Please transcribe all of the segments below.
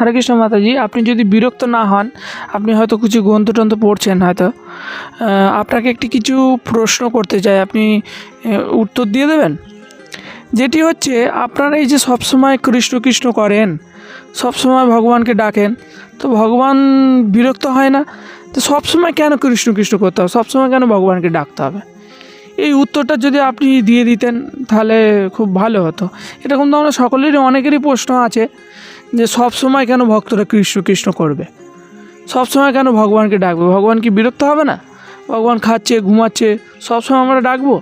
হরে কৃষ্ণ মাতাজি, আপনি যদি বিরক্ত না হন, আপনি হয়তো কিছু গ্রন্থ টন্থ পড়ছেন হয়তো। আপনাকে একটি কিছু প্রশ্ন করতে চাই, আপনি উত্তর দিয়ে দেবেন? যেটি হচ্ছে, আপনারা এই যে সবসময় কৃষ্ণ কৃষ্ণ করেন, সবসময় ভগবানকে ডাকেন, তো ভগবান বিরক্ত হয় না? তো সবসময় কেন কৃষ্ণ কৃষ্ণ করতে হবে? সবসময় কেন ভগবানকে ডাকতে হবে? এই উত্তরটা যদি আপনি দিয়ে দিতেন, তাহলে খুব ভালো হতো। এরকম ধরনের সকলেরই, অনেকেরই প্রশ্ন আছে। যে সব সময় কেন ভক্তরা কৃষ্ণ কৃষ্ণ করবে? সব সময় কেন ভগবানকে ডাকবে? ভগবান কি বিরক্ত হবে না? ভগবান খাচ্ছে, ঘুমাচ্ছে, সব সময় আমরা ডাকবো?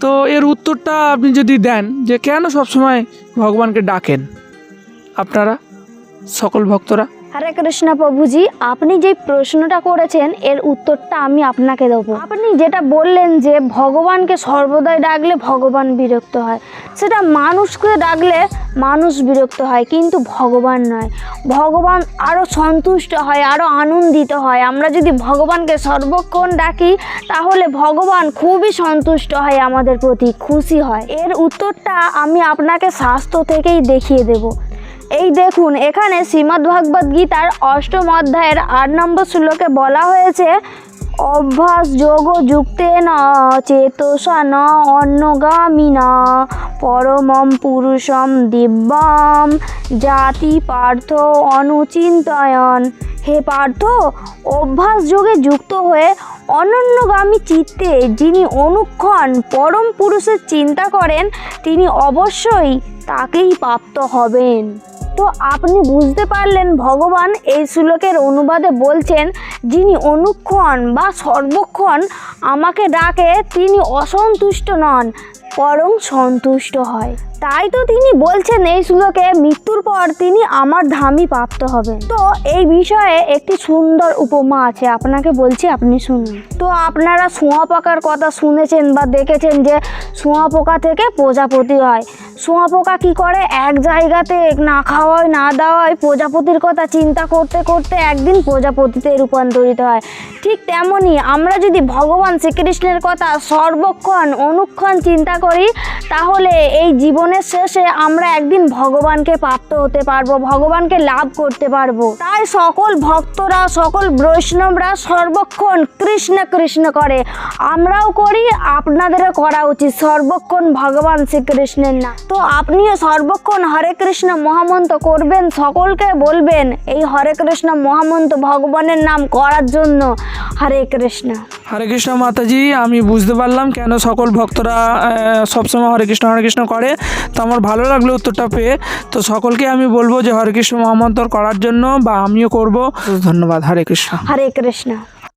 তো এর উত্তরটা আপনি যদি দেন যে কেন সব সময় ভগবানকে ডাকেন? আপনারা, সকল ভক্তরা? হরে কৃষ্ণ প্রভুজি, আপনি যে প্রশ্নটা করেছেন, এর উত্তরটা আমি আপনাকে দেবো। আপনি যেটা বললেন যে ভগবানকে সর্বদাই ডাকলে ভগবান বিরক্ত হয়, সেটা মানুষকে ডাকলে মানুষ বিরক্ত হয়, কিন্তু ভগবান নয়। ভগবান আরও সন্তুষ্ট হয় আরও আনন্দিত হয়। আমরা যদি ভগবানকে সর্বক্ষণ ডাকি, তাহলে ভগবান খুবই সন্তুষ্ট হয়, আমাদের প্রতি খুশি হয়। এর উত্তরটা আমি আপনাকে স্বাস্থ্য থেকেই দেখিয়ে দেব। এই দেখুন, এখানে শ্রীমদ্ ভাগবত গীতার অষ্টম অধ্যায়ের আট নম্বর শ্লোকে বলা হয়েছে, অভ্যাস যোগ যুক্তে না চেতসা ন অন্নগামী না পরমম পুরুষম দিব্যাম জাতি পার্থ অনুচিন্তয়ন। হে পার্থ, অভ্যাস যোগে যুক্ত হয়ে অনন্যগামী চিত্তে যিনি অনুক্ষণ পরম পুরুষের চিন্তা করেন, তিনি অবশ্যই তাকেই প্রাপ্ত হবেন। তো আপনি বুঝতে পারলেন ভগবান এই শ্লোকের অনুবাদে বলছেন, যিনি অনুক্ষণ বা সর্বক্ষণ আমাকে ডাকে, তিনি অসন্তুষ্ট নন। বরং সন্তুষ্ট হয়। তাই তো তিনি বলছেন, এই শ্লোকে মৃত্যুর পর তিনি আমার ধামই প্রাপ্ত হবেন। তো এই বিষয়ে একটি সুন্দর উপমা আছে, আপনাকে বলছি, আপনি শুনুন। তো আপনারা শুঁয়া পোকার কথা শুনেছেন বা দেখেছেন যে শুঁয়া পোকা থেকে প্রজাপতি হয়। শুঁয়া পোকা কী করে? এক জায়গাতে না খাওয়ায়, না দেওয়ায় প্রজাপতির কথা চিন্তা করতে করতে একদিন প্রজাপতিতে রূপান্তরিত হয়। ঠিক তেমনই আমরা যদি ভগবান শ্রীকৃষ্ণের কথা সর্বক্ষণ অনুক্ষণ চিন্তা করি, তাহলে এই জীবনের শেষে আমরা একদিন ভগবানকে প্রাপ্ত হতে পারব, ভগবানকে লাভ করতে পারব। তাই সকল ভক্তরা, সকল বৈষ্ণবরা সর্বক্ষণ কৃষ্ণ কৃষ্ণ করে। আমরাও করি, আপনাদেরও করা উচিত। সর্বক্ষণ ভগবান শ্রীকৃষ্ণের না তো আপনিও সর্বক্ষণ হরে কৃষ্ণ মহামন্ত্র করবেন, সকলকে বলবেন, এই হরে কৃষ্ণ মহামন্ত্র ভগবানের নাম করার জন্য হরে কৃষ্ণ। হরে কৃষ্ণ মাতাজি, আমি বুঝতে পারলাম কেন সকল ভক্তরা সবসময় হরে কৃষ্ণ হরে কৃষ্ণ করে। তো আমার ভালো লাগল উত্তরটা পেয়ে। তো সকলকে আমি বলব যে হরে কৃষ্ণ মহামন্তর করার জন্য বা আমিও করব। ধন্যবাদ, হরে কৃষ্ণ। হরে কৃষ্ণ।